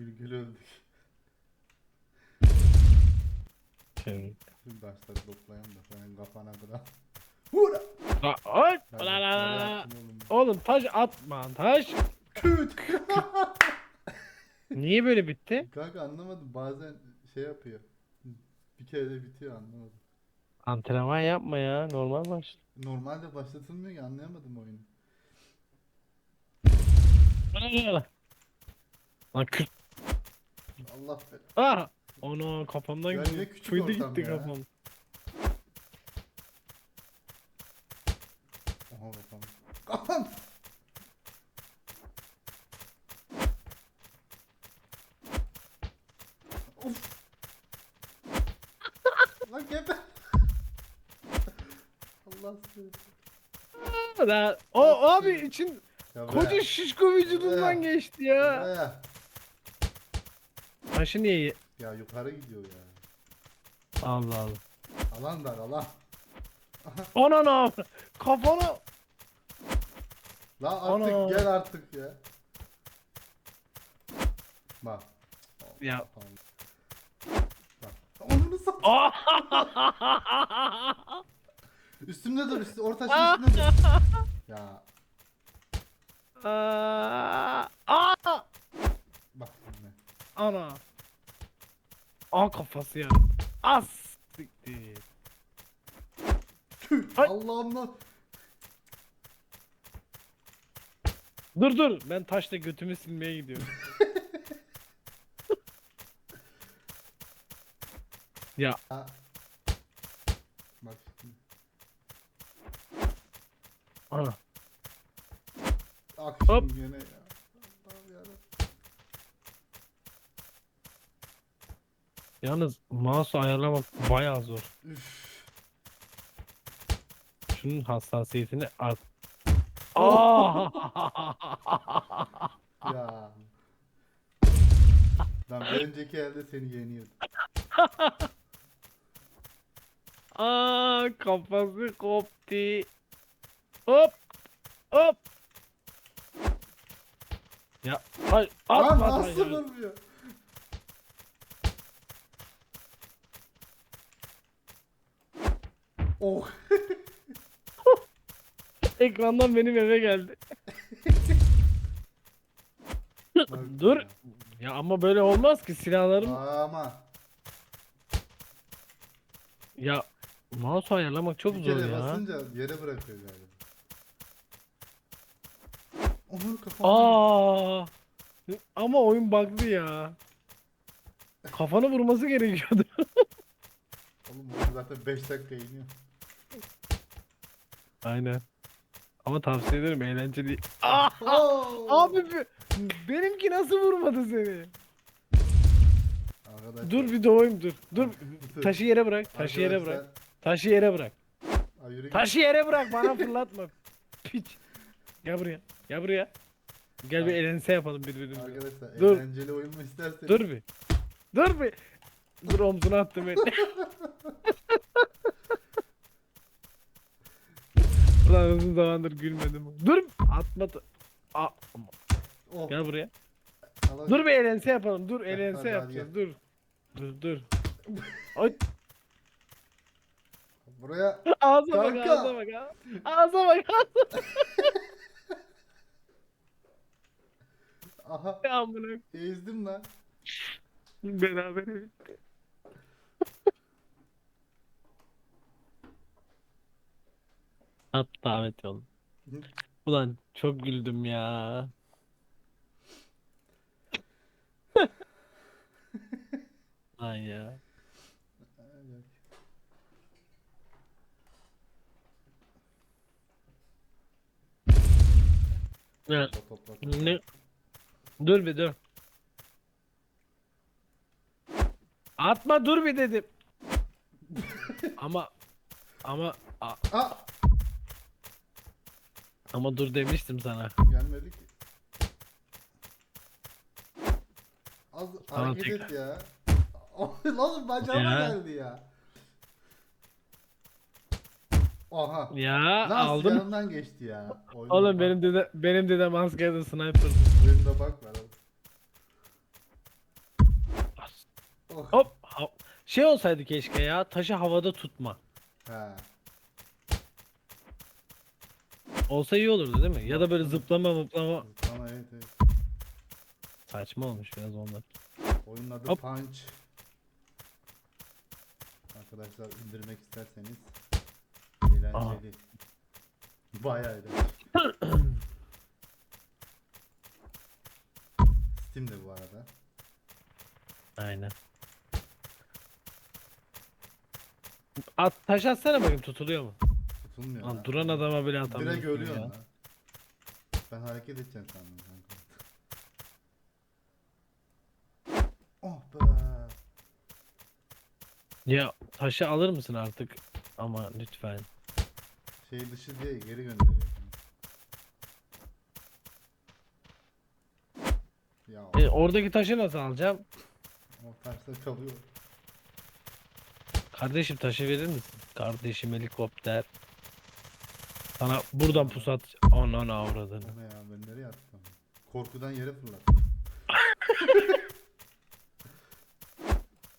Gülgül öldük. Şimdi. Şimdi taşları toplayalım da senin kafana ay! Ben La la de la la. yaptım oğlum. Taş atma taş. Küt! Niye böyle bitti? Kanka anlamadım bazen şey yapıyor. Bir kere de bitiyor anlamadım. Antrenman yapma ya normal baş. Normalde başlatılmıyor ki anlayamadım oyunu. La la la. Lan kır. Allah be. Ah! Onu kafamdan Ya gitti. ne küçük Fıydı ortam gitti ya. kafam. Oha kafam. Kafam! Of! Lan geber! Allah seni. Da, o abi için Ya koca şişko vücudundan geçti ya. Ya. Taşı niye? ye- Ya yukarı gidiyor ya. Allah Allah. Alan dar alan. Ana ne yap- Kafana. La artık Ana. gel artık ya. Bak. Ya. Tamam. Bak. Onu. Ah! Üstümde dur üstü orta üstümde dur. Ya Aa! Aa! bak şimdi. Ana. Aa kafası ya. As. siktir. Tüh, Ay. Allah'ımdan. Dur dur ben taşla götümü silmeye gidiyorum. ya Ha. Bak ana. Akşam Hop. gene ya. Allah'ım yarabbim. Yalnız mouse'u ayarlamak bayağı zor. Üf. Şunun hassasiyetini art. Oh. Aa! Ya. Lan bir önceki elde seni yeniyordum. Aa kafası koptu. Hop hop. Ya ay Lan atma nasıl vurmuyor? Oh. Ekrandan benim eve geldi. Dur. ya. Ama böyle olmaz ki silahlarım. Ama Ya mouse ayarlamak çok bir zor kere ya. basınca yere bırakıyor galiba. Onur kafamda. Aa! Ama oyun bug'lı ya. Kafanı vurması gerekiyordu. Oğlum oyun zaten 5 dakika iniyor. Aynen. Ama tavsiye ederim eğlenceli. Aa! Oo! Abi be- benimki nasıl vurmadı seni? Arkadaşlar, Dur bir doğayım dur. Dur dur. taşı yere bırak. Taşı yere bırak. Arkadaşlar- Taşı yere bırak. Ay, yürü git. Taşı yere bırak bana fırlatma. Piç. Gel buraya. Gel buraya. Gel bir elense yapalım birbirimize. Arkadaşlar Dur. eğlenceli oyun mu isterseniz Dur bir. Dur bir. Dur omzuna attım beni. Ulan uzun zamandır gülmedim. Dur atma. Aa, Oh, gel buraya. Allah- Dur bir elense yapalım. Dur hadi, elense hadi yapacağız. Dur. Dur dur. Ay Buraya ağza bak ağza bak. ağza- Ağza bak. aha ağza- Amına. ezdim lan. Beraber bitti. At davet yolu. Ulan çok güldüm ya. Lan ya. Ne? Dur bir dur. Atma dur bir dedim. ama ama a- Aa, ama dur demiştim sana. gelmedi ki. Az Tamam, hareket et ya. Lan bacağıma Ya. geldi ya. Oha. Ya Lan aldım. yanından geçti ya. Oyunda Oğlum bak- benim dede benim dedem askerdi sniper'dı. Oyunda bak var oğlum. Oh. Hop. ha- Şey olsaydı keşke ya. Taşı havada tutma. Ha. Olsa iyi olurdu değil mi? Ya da böyle zıplama mıplama. Ama evet evet. Saçma olmuş biraz onlar. Oyunun adı Hop. Punch. Arkadaşlar indirmek isterseniz eğlenceli. Bayağı eğlenceli. Steam'de bu arada. Aynen. At, taş atsana bakayım tutuluyor mu? Tutulmuyor. Lan ha. duran adama bile atamıyorsun Direkt ölüyorsun ya. lan. Ben hareket edeceğim sandım kanka. Oh be. Ya taşı alır mısın artık? Ama lütfen. Şey dışı diye geri gönderiyor. Ya E, oradaki taşı nasıl alacağım? o taşta kalıyor. Kardeşim taşı verir misin? Kardeşim helikopter. Sana buradan pusat. Ananı avradını. Ne ya ben nereye attım? Korkudan yere fırlattım.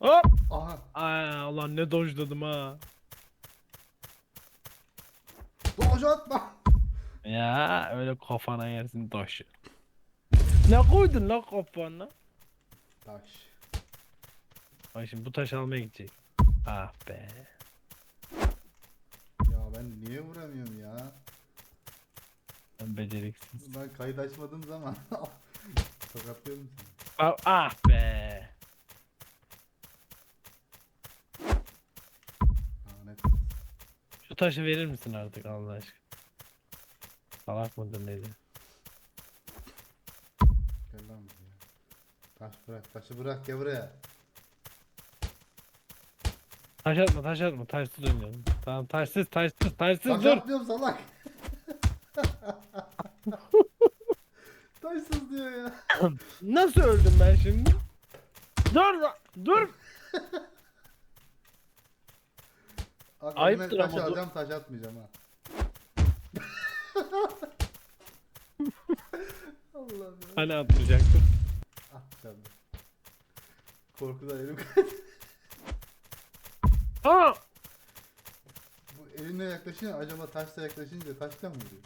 Hop! Aha Aa, ulan ne dojladım ha. doğucu atma. Ya öyle kafana yersin taşı. Ne koydun lan kafana? Taş. Ay şimdi bu taşı almaya gidecek. Ah be. Niye vuramıyorum ya? Ben beceriksiz. Ben kayıt açmadığım zaman tokatlıyorum seni. Ah, ah be. Lanet. Şu taşı verir misin artık Allah aşkına? Salak mıdır nedir? Gel lan buraya. Taş bırak, taşı bırak gel buraya. Taş atma taş atma taşsız oynayalım. Tamam taşsız taşsız taşsız Taş dur. atmıyorum salak. Taşsız diyor ya. Nasıl öldüm ben şimdi? Dur dur. Abi Ayıptır elime taş ama dur. alacağım taş atmayacağım ha. Allah'ım ya. Hani atmayacaktım. Atacağım. Korkudan elim kaydı. Aa! Bu eline yaklaşınca acaba taşla yaklaşınca taşla mı vuruyor?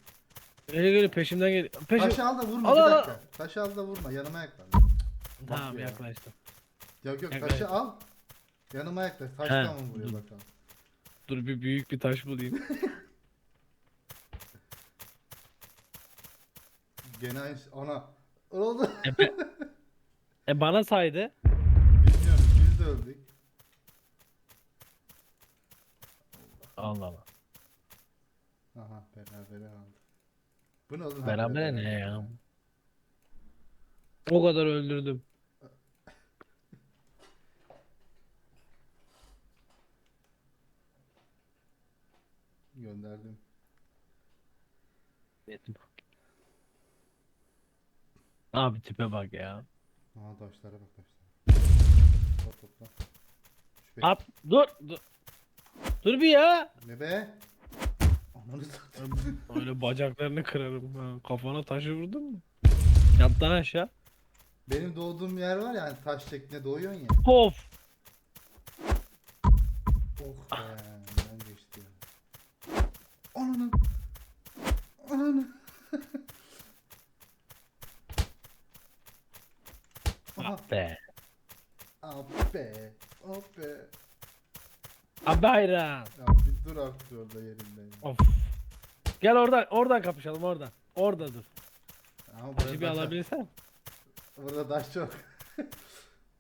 Nereye geliyor peşimden geliyor. Peşim. Taşı al da vurma Al, bir al, al. dakika. Taşı al da vurma yanıma yaklaş. Tamam Bak ya. yaklaştım. Yok yok Yaklaş. taşı al. Yanıma yaklaş. Taşla He, mı vuruyor bakalım. Dur bir büyük bir taş bulayım. Gene aynı. Ana. Ne oldu? e bana saydı. Bilmiyorum biz de öldük. Allah Allah. Aha berabere aldık. Bu ne oğlum? Ha, Beraber ne ya? O kadar öldürdüm. Gönderdim. Abi tipe bak ya. Aha taşlara bak taşlara. Topla topla. Şu At dur dur. Dur bir ya. Ne be? Ananı satayım. Öyle bacaklarını kırarım. Ha, kafana taşı vurdun mu? Yat lan aşağı. Benim doğduğum yer var ya hani taş şeklinde doğuyorsun ya. Of. Oh be. Ben geçti ya. Ananı. Ananı. Aha. Ah be. Ah be. Ah be. Abi hayran. Ya bir dur artık orada yerinde. ya. Of. Gel oradan oradan kapışalım oradan. Orada dur. Ama Taşı bir burada taş- alabilirsen. Burada taş çok.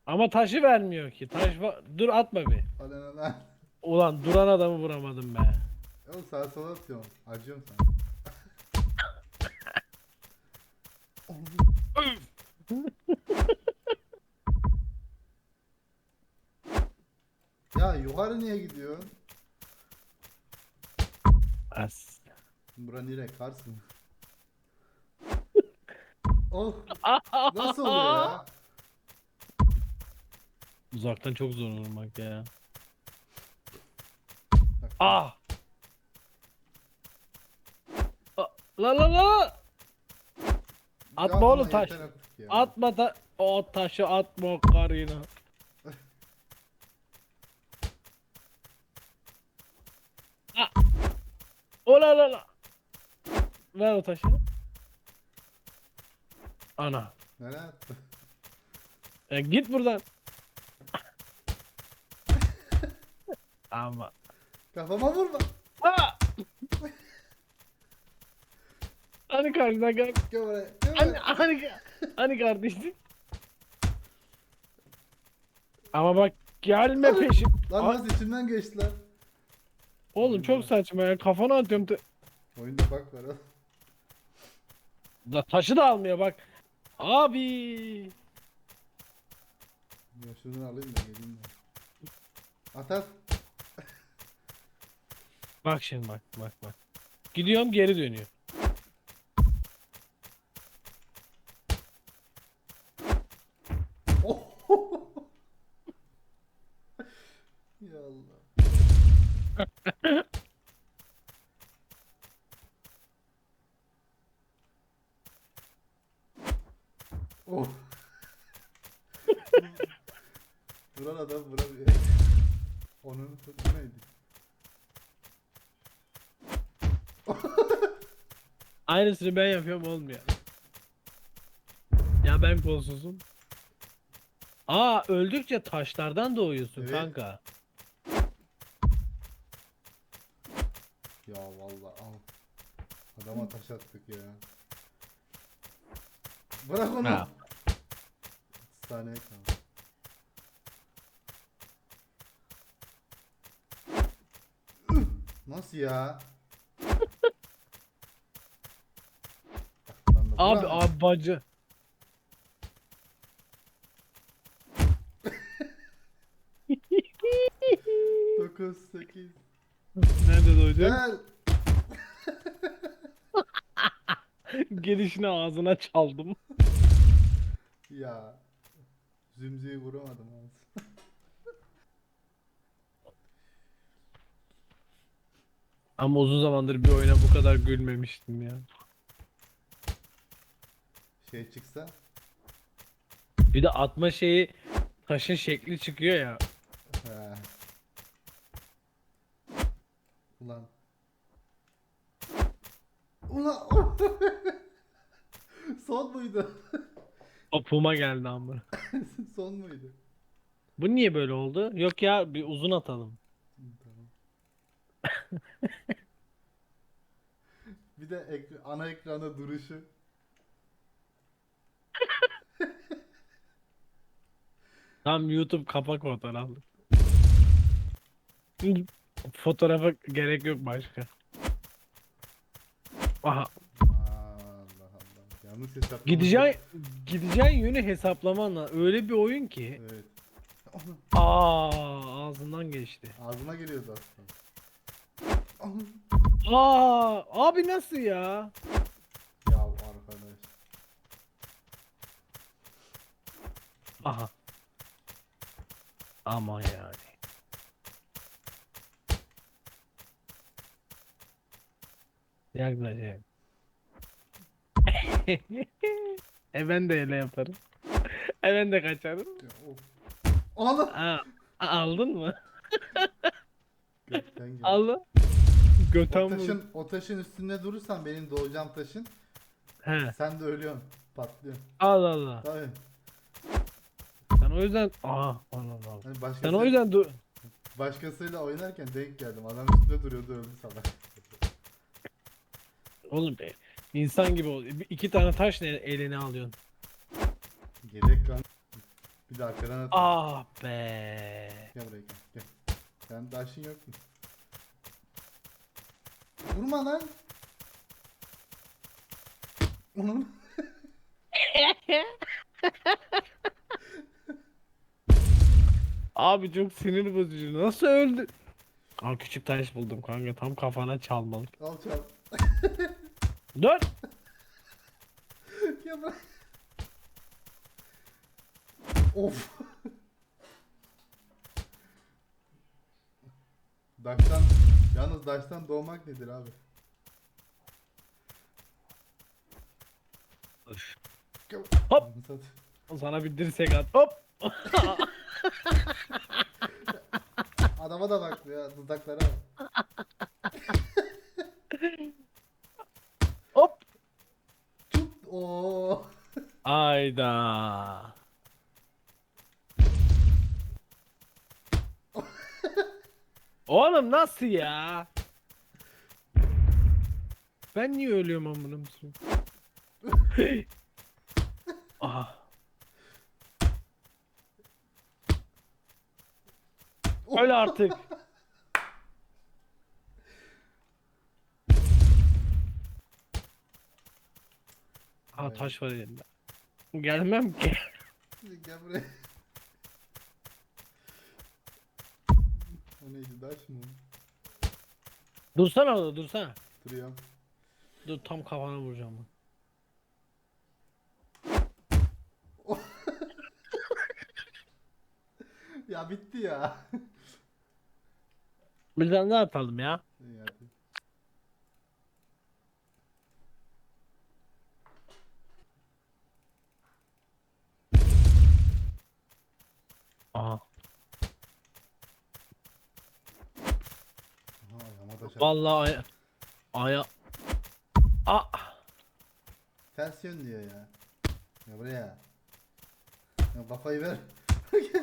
Ama taşı vermiyor ki. Taş va- Dur atma bir. Alena lan. Ulan duran adamı vuramadım be. Oğlum sağa sola atıyorum. Acıyorum sana. ya yukarı niye gidiyorsun? As. Bura nere? Karsın. oh. Nasıl oluyor ya? Uzaktan çok zor vurmak ya. Bak, Ah. A- La la la. Atma oğlum taş. yeter artık ya. Atma ta o taşı atma o karına. Ola ola ola. Ver o taşı. Ana. Nereye attı? E, git buradan. Ama. Kafama vurma. Aa! Hani karşıdan gel. Gel buraya. Gel Hani, buraya. hani, hani kardeşlik. Ama bak gelme peşim. Lan Ay- nasıl içimden geçti lan? Oğlum çok saçma ya kafana atıyorum. te- Oyunda bak var oğlum. La taşı da almıyor bak. Abi. Ya şunu alayım da geleyim ben. At at. Bak şimdi bak bak bak. Gidiyorum geri dönüyor. Oh. ya Allah. oh. Vuran adam vuramıyor. Onun bu neydi? Aynısını ben yapıyorum olmuyor. Ya ben kolsuzum. Aa öldükçe taşlardan doğuyorsun Evet. kanka. Ya vallahi al. Adama taş attık ya. Bırak onu. Ha. 30 saniye kaldı. Nasıl ya? Lan da Abi bırak. abi bacı. Dokuz, sekiz. Nerede doydun? Gel. Gelişine ağzına çaldım. Ya. Zümzüğü vuramadım az. Ama uzun zamandır bir oyuna bu kadar gülmemiştim ya. Şey çıksa. Bir de atma şeyi taşın şekli çıkıyor ya. He. Ulan. Ulan. Son muydu? Topuma geldi ama. Son muydu? Bu niye böyle oldu? Yok ya bir uzun atalım. Tamam. Bir de ek- ana ekranda duruşu. Tam YouTube kapak fotoğrafı. Fotoğrafa gerek yok başka. Aha. Allah Allah. Yanlış hesapladım. Gideceğin gideceğin yönü hesaplaman lazım. Öyle bir oyun ki. Evet. Aa ağzından geçti. Ağzıma geliyordu aslında. Aa abi nasıl ya? Ya arkadaş. Aha. Ama yani. Yaklaşık. e ben de öyle yaparım. E ben de kaçarım. Ana. Aa, aldın mı? Gökten geldi. Aldın. O Göten vurdu. taşın, o taşın üstünde durursan benim doğacağım taşın He. sen de ölüyorsun. Patlıyorsun. Al Allah. Tabii. O yüzden aa Allah Allah. Hani başkası, Sen o yüzden dur. başkasıyla oynarken denk geldim. Adam üstünde duruyordu öldü salak. Oğlum be. İnsan gibi ol. Bir- İki tane taş ne eline alıyorsun. Gerek lan. Bir de arkadan at. Ah be. Gel buraya gel. gel. Sen taşın yok mu? Vurma lan. Onun. Abi çok sinir bozucu. Nasıl öldü? Al küçük taş buldum kanka. Tam kafana çalmalı. Al çal. Dur. Gel buraya. Of. Daştan, yalnız daştan doğmak nedir abi? Gel- Hop. Sana bir dirsek at. Hop. Adama da bak ya dudaklara bak. Hop. Tut. Oo. Ayda. Oğlum nasıl ya? Ben niye ölüyorum amına koyayım? Öl artık. Aa taş var elinde. Gelmem ki. Gel buraya. o neydi daş mı? Dursana orada dursana. Duruyorum. Dur tam kafana vuracağım. Ya bitti ya. Bir tane daha atalım ya. İyi hadi. Aha. Aha ayağıma taş attı. Vallahi aya... Aya... Aa. Ters yön diyor ya. Ya buraya. Ya kafayı ver.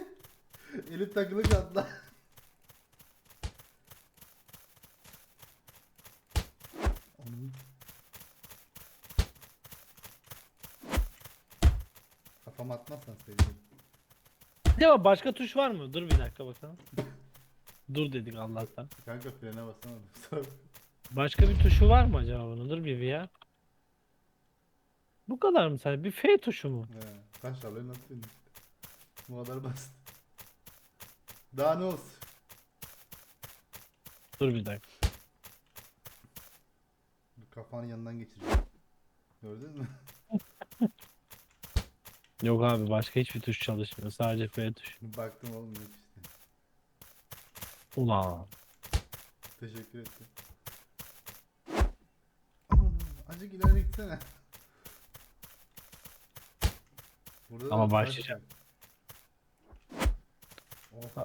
Elim takılı kaldı lan. Onun- Kafama atmazsan sevinirim. Acaba başka tuş var mı? Dur bir dakika bakalım. Dur dedik Allah'tan. Kanka frene basamadım. Başka bir tuşu var mı acaba bunun? Dur bir ya. Bu kadar mı sadece? Bir F tuşu mu? He, taş alıyorsun atıyorsun işte. Bu kadar basit. Daha ne olsun? Dur bir dakika. Kafanın yanından geçireceğim. Gördün mü? Yok abi başka hiçbir tuş çalışmıyor. Sadece F tuşu. Baktım oğlum yok işte. Ulan. Teşekkür ettim. Aman acık ileri gitsene. Burada Ama başlayacağım. Oh.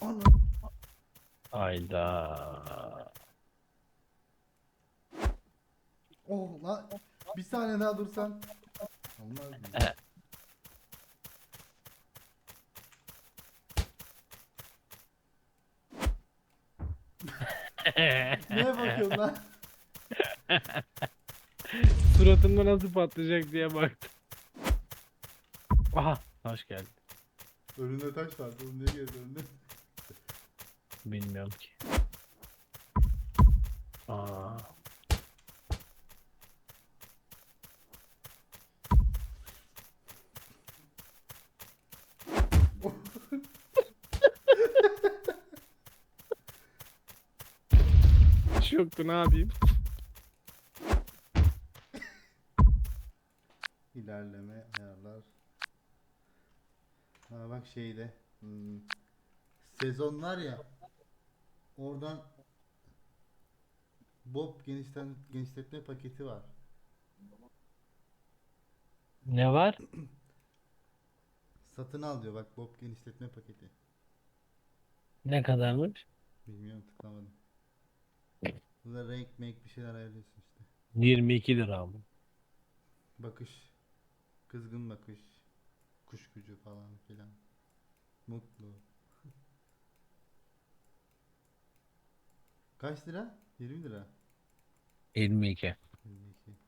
Ana. Hayda. Oh lan. Bir saniye daha dursan. Olmaz mı? Neye bakıyorsun lan? Suratımda nasıl patlayacak diye baktım. Aha taş geldi. Önünde taş vardı. Oğlum niye geri döndün? Bilmiyorum ki. Aa. Hiç yoktu ne yapayım? İlerleme ayarlar. Ha bak şeyde. Hmm, sezon var ya. Oradan Bob genişten genişletme paketi var. Ne var? Satın al diyor bak Bob genişletme paketi. Ne kadarmış? Bilmiyorum tıklamadım. Renk make bir şeyler ayarlıyorsun işte. 22 lira mı? Bakış. Kızgın bakış. Kuş gücü falan filan. Mutlu. Kaç lira? 20 lira. 22. 22.